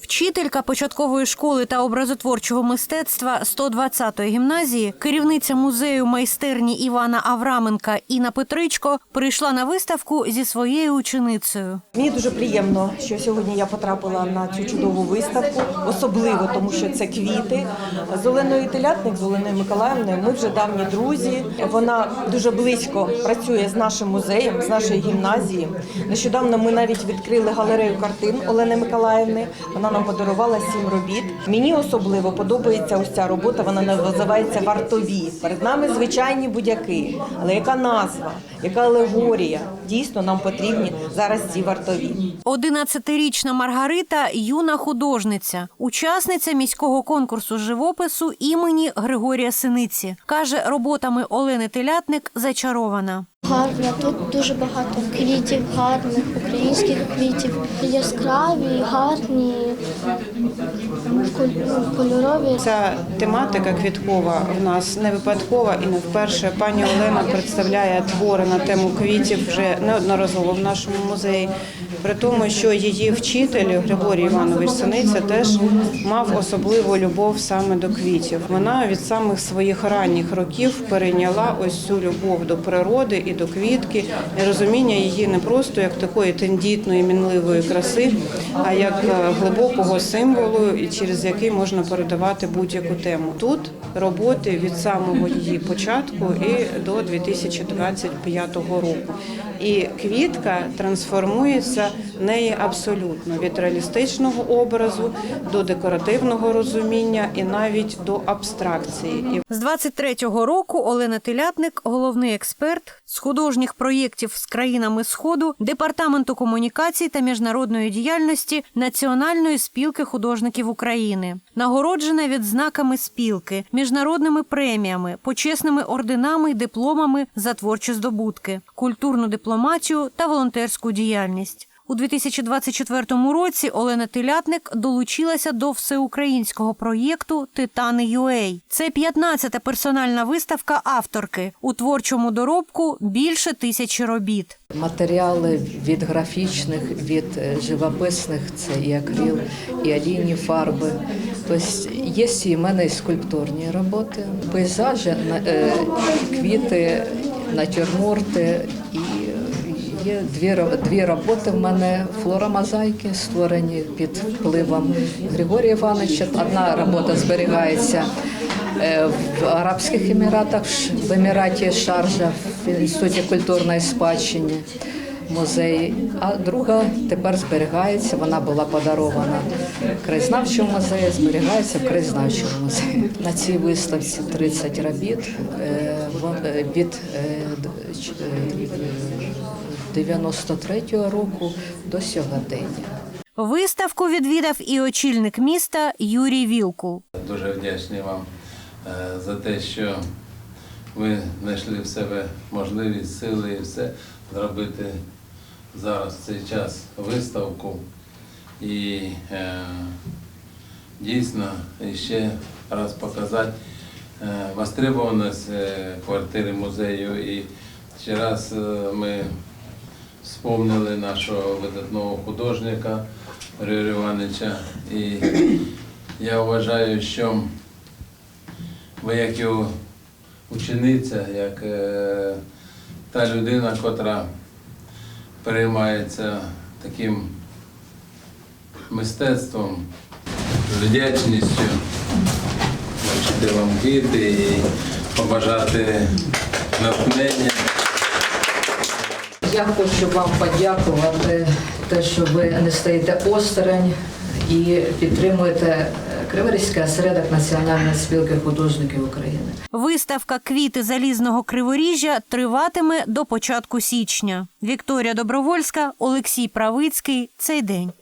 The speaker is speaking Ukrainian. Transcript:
Вчителька початкової школи та образотворчого мистецтва 120-ї гімназії, керівниця музею майстерні Івана Авраменка Інна Петричко прийшла на виставку зі своєю ученицею. Мені дуже приємно, що сьогодні я потрапила на цю чудову виставку, особливо тому, що це квіти. З Оленою Телятник, з Оленою Миколаївною, ми вже давні друзі. Вона дуже близько працює з нашим музеєм, з нашою гімназією. Нещодавно ми навіть відкрили галерею картин Олени Миколаївни. Вона нам подарувала сім робіт. Мені особливо подобається ось ця робота. Вона називається Вартові. Перед нами звичайні будяки. Але яка назва, яка алегорія? Дійсно, нам потрібні зараз ці вартові. 11-річна Маргарита юна художниця, учасниця міського конкурсу живопису імені Григорія Синиці. Каже, роботами Олени Телятник зачарована. Гарно, тут дуже багато квітів, гарних українських квітів. Яскраві, гарні, ну, кольорові. Ця тематика квіткова в нас не випадкова і не вперше. Пані Олена представляє твори на тему квітів вже неодноразово в нашому музеї. При тому, що її вчитель Григорій Іванович Синиця теж мав особливу любов саме до квітів. Вона від самих своїх ранніх років перейняла ось цю любов до природи і до квітки, і розуміння її не просто як такої тендітної, мінливої краси, а як е, глибокого символу, через який можна передавати будь-яку тему. Тут роботи від самого її початку і до 2025 року. І квітка трансформується неї абсолютно від реалістичного образу до декоративного розуміння і навіть до абстракції. І З 23-го року Олена Телятник, головний експерт з художніх проєктів з країнами Сходу, департаменту комунікацій та міжнародної діяльності Національної спілки художників України, нагороджена відзнаками спілки, міжнародними преміями, почесними орденами й дипломами за творчі здобутки, культурну дипломатію та волонтерську діяльність. У 2024 році Олена Телятник долучилася до всеукраїнського проєкту Титани UA. Це 15-та персональна виставка авторки у творчому доробку більше тисячі робіт. Матеріали від графічних, від е, живописних це і акрил, і олійні фарби. Тобто є і в мене і скульптурні роботи, пейзажі, е, квіти, натюрморти і є дві, дві роботи в мене флоромозаїки, створені під впливом Григорія Івановича. Одна робота зберігається е, в Арабських Еміратах, в Еміраті Шаржа, в Інституті культурної спадщини музеї, а друга тепер зберігається. Вона була подарована краєзнавчому музею, зберігається в краєзнавчому музеї. На цій виставці 30 робіт е, е, від 93-го року до сьогодення. Виставку відвідав і очільник міста Юрій Вілкул. Дуже вдячний вам е, за те, що ви знайшли в себе можливість, сили і все зробити зараз в цей час виставку. І е, дійсно ще раз показати е, востребованість е, квартири музею. І ще раз е, ми вспомнили нашого видатного художника Григорія Івановича. І я вважаю, що ви як його учениця, як е, та людина, котра переймається таким мистецтвом, вдячністю, бачити вам квіти і побажати натхнення. Я хочу вам подякувати, те, що ви не стоїте осторонь і підтримуєте Криворізька середок Національної спілки художників України. Виставка Квіти залізного криворіжжя триватиме до початку січня. Вікторія Добровольська, Олексій Правицький. Цей день.